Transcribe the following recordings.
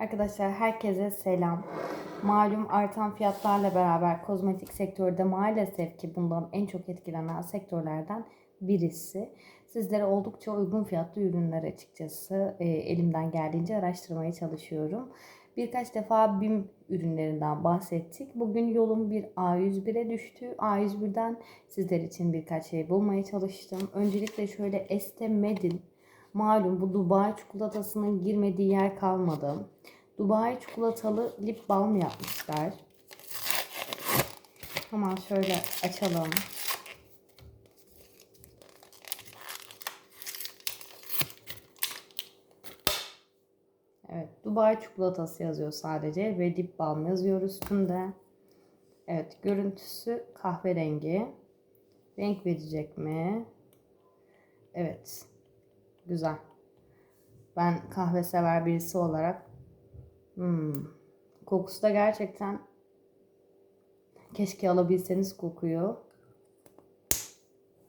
Arkadaşlar herkese selam. Malum artan fiyatlarla beraber kozmetik sektörde maalesef ki bundan en çok etkilenen sektörlerden birisi. Sizlere oldukça uygun fiyatlı ürünler açıkçası e, elimden geldiğince araştırmaya çalışıyorum. Birkaç defa BİM ürünlerinden bahsettik. Bugün yolum bir A101'e düştü. A101'den sizler için birkaç şey bulmaya çalıştım. Öncelikle şöyle Este Medin Malum bu Dubai çikolatasının girmediği yer kalmadı. Dubai çikolatalı lip balm yapmışlar. Hemen şöyle açalım. Evet, Dubai çikolatası yazıyor sadece ve dip balm yazıyor üstünde. Evet, görüntüsü kahverengi. Renk verecek mi? Evet. Güzel. Ben kahve sever birisi olarak hmm, kokusu da gerçekten keşke alabilseniz kokuyor.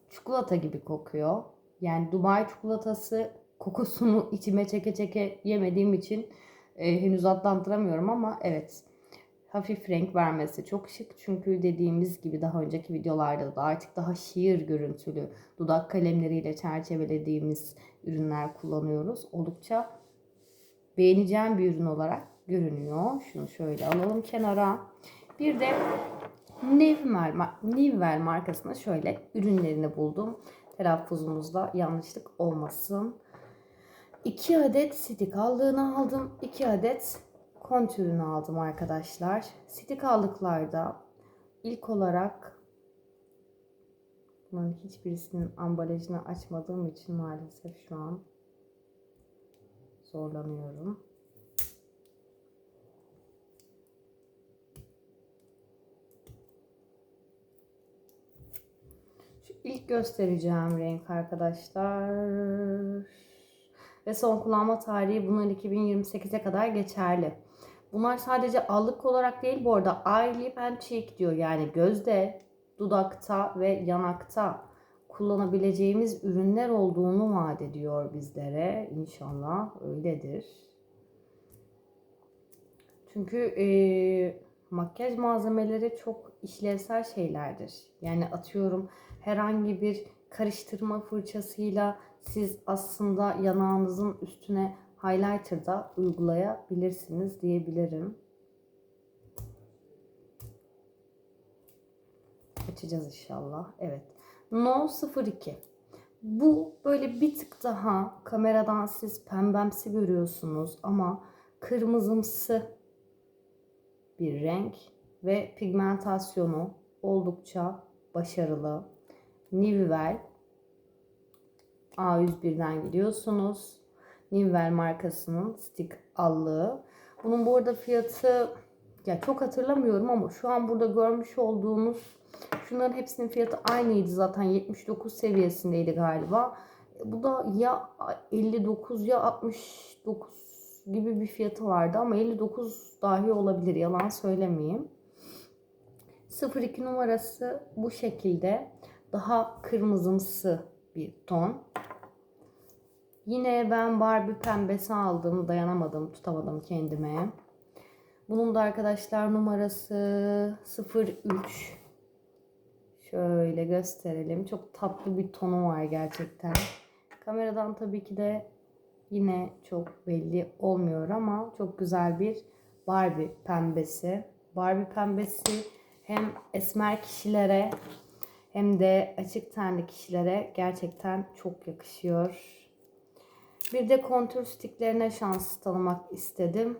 Çikolata gibi kokuyor. Yani Dubai çikolatası kokusunu içime çeke çeke yemediğim için e, henüz adlandıramıyorum ama evet hafif renk vermesi çok şık. Çünkü dediğimiz gibi daha önceki videolarda da artık daha şiir görüntülü dudak kalemleriyle çerçevelediğimiz ürünler kullanıyoruz. Oldukça beğeneceğim bir ürün olarak görünüyor. Şunu şöyle alalım kenara. Bir de Nivvel, Nivvel markasında şöyle ürünlerini buldum. Telaffuzumuzda yanlışlık olmasın. 2 adet stick aldığını aldım. 2 adet kontürünü aldım arkadaşlar. Stick aldıklarda ilk olarak bunların hiçbirisinin ambalajını açmadığım için maalesef şu an zorlanıyorum. Şu ilk göstereceğim renk arkadaşlar. Ve son kullanma tarihi bunun 2028'e kadar geçerli. Bunlar sadece allık olarak değil bu arada eye, lip and cheek diyor. Yani gözde, dudakta ve yanakta kullanabileceğimiz ürünler olduğunu vaat ediyor bizlere. İnşallah öyledir. Çünkü e, makyaj malzemeleri çok işlevsel şeylerdir. Yani atıyorum herhangi bir karıştırma fırçasıyla siz aslında yanağınızın üstüne highlighter da uygulayabilirsiniz diyebilirim. Açacağız inşallah. Evet. No 02. Bu böyle bir tık daha kameradan siz pembemsi görüyorsunuz ama kırmızımsı bir renk ve pigmentasyonu oldukça başarılı. Nivell A101'den gidiyorsunuz. Nivell markasının stick allığı. Bunun bu arada fiyatı ya çok hatırlamıyorum ama şu an burada görmüş olduğunuz şunların hepsinin fiyatı aynıydı zaten 79 seviyesindeydi galiba. Bu da ya 59 ya 69 gibi bir fiyatı vardı ama 59 dahi olabilir yalan söylemeyeyim. 02 numarası bu şekilde daha kırmızımsı bir ton. Yine ben Barbie pembesi aldım. Dayanamadım, tutamadım kendime. Bunun da arkadaşlar numarası 03. Şöyle gösterelim. Çok tatlı bir tonu var gerçekten. Kameradan tabii ki de yine çok belli olmuyor ama çok güzel bir Barbie pembesi. Barbie pembesi hem esmer kişilere hem de açık tenli kişilere gerçekten çok yakışıyor. Bir de kontür stiklerine şans tanımak istedim.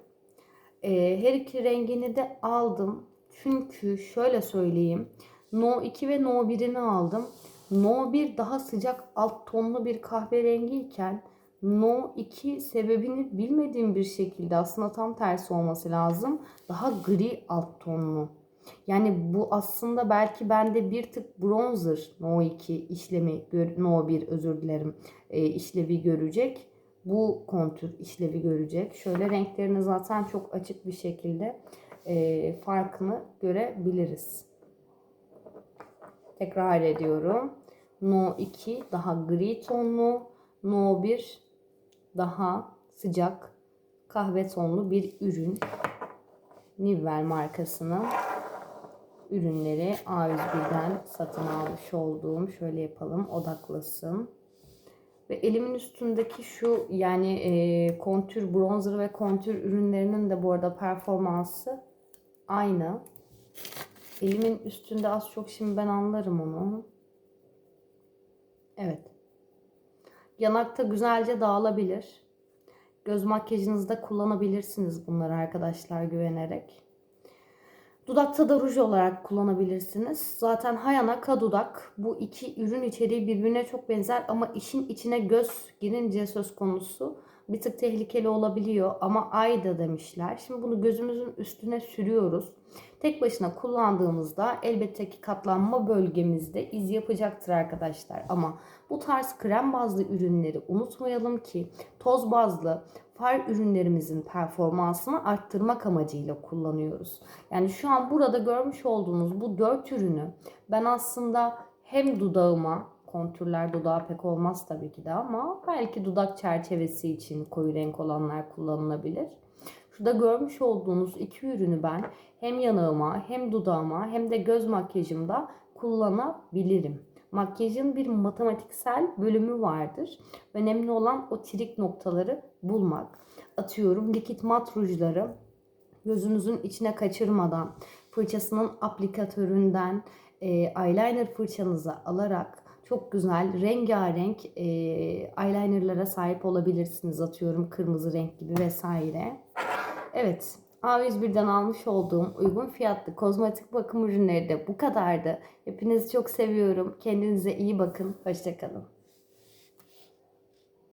Ee, her iki rengini de aldım. Çünkü şöyle söyleyeyim. No 2 ve No 1'ini aldım. No 1 daha sıcak alt tonlu bir kahverengi iken No 2 sebebini bilmediğim bir şekilde aslında tam tersi olması lazım. Daha gri alt tonlu. Yani bu aslında belki bende bir tık bronzer No 2 işlemi No 1 özür dilerim e, işlevi görecek bu kontür işlevi görecek. Şöyle renklerini zaten çok açık bir şekilde e, farkını görebiliriz. Tekrar ediyorum. No 2 daha gri tonlu. No 1 daha sıcak kahve tonlu bir ürün. Nivell markasının ürünleri A101'den satın almış olduğum. Şöyle yapalım odaklasın. Ve elimin üstündeki şu yani e, kontür bronzer ve kontür ürünlerinin de bu arada performansı aynı. Elimin üstünde az çok şimdi ben anlarım onu. Evet. Yanakta güzelce dağılabilir. Göz makyajınızda kullanabilirsiniz bunları arkadaşlar güvenerek. Dudakta da ruj olarak kullanabilirsiniz. Zaten Hayana Kadudak bu iki ürün içeriği birbirine çok benzer ama işin içine göz girince söz konusu bir tık tehlikeli olabiliyor ama ayda demişler. Şimdi bunu gözümüzün üstüne sürüyoruz. Tek başına kullandığımızda elbette ki katlanma bölgemizde iz yapacaktır arkadaşlar. Ama bu tarz krem bazlı ürünleri unutmayalım ki toz bazlı far ürünlerimizin performansını arttırmak amacıyla kullanıyoruz. Yani şu an burada görmüş olduğunuz bu dört ürünü ben aslında hem dudağıma kontürler dudağa pek olmaz tabii ki de ama belki dudak çerçevesi için koyu renk olanlar kullanılabilir. Şurada görmüş olduğunuz iki ürünü ben hem yanağıma hem dudağıma hem de göz makyajımda kullanabilirim. Makyajın bir matematiksel bölümü vardır. Önemli olan o trik noktaları bulmak. Atıyorum likit mat rujları gözünüzün içine kaçırmadan fırçasının aplikatöründen e, eyeliner fırçanızı alarak çok güzel rengarenk e, eyelinerlara sahip olabilirsiniz. Atıyorum kırmızı renk gibi vesaire. Evet A101'den almış olduğum uygun fiyatlı kozmetik bakım ürünleri de bu kadardı. Hepinizi çok seviyorum. Kendinize iyi bakın. Hoşçakalın.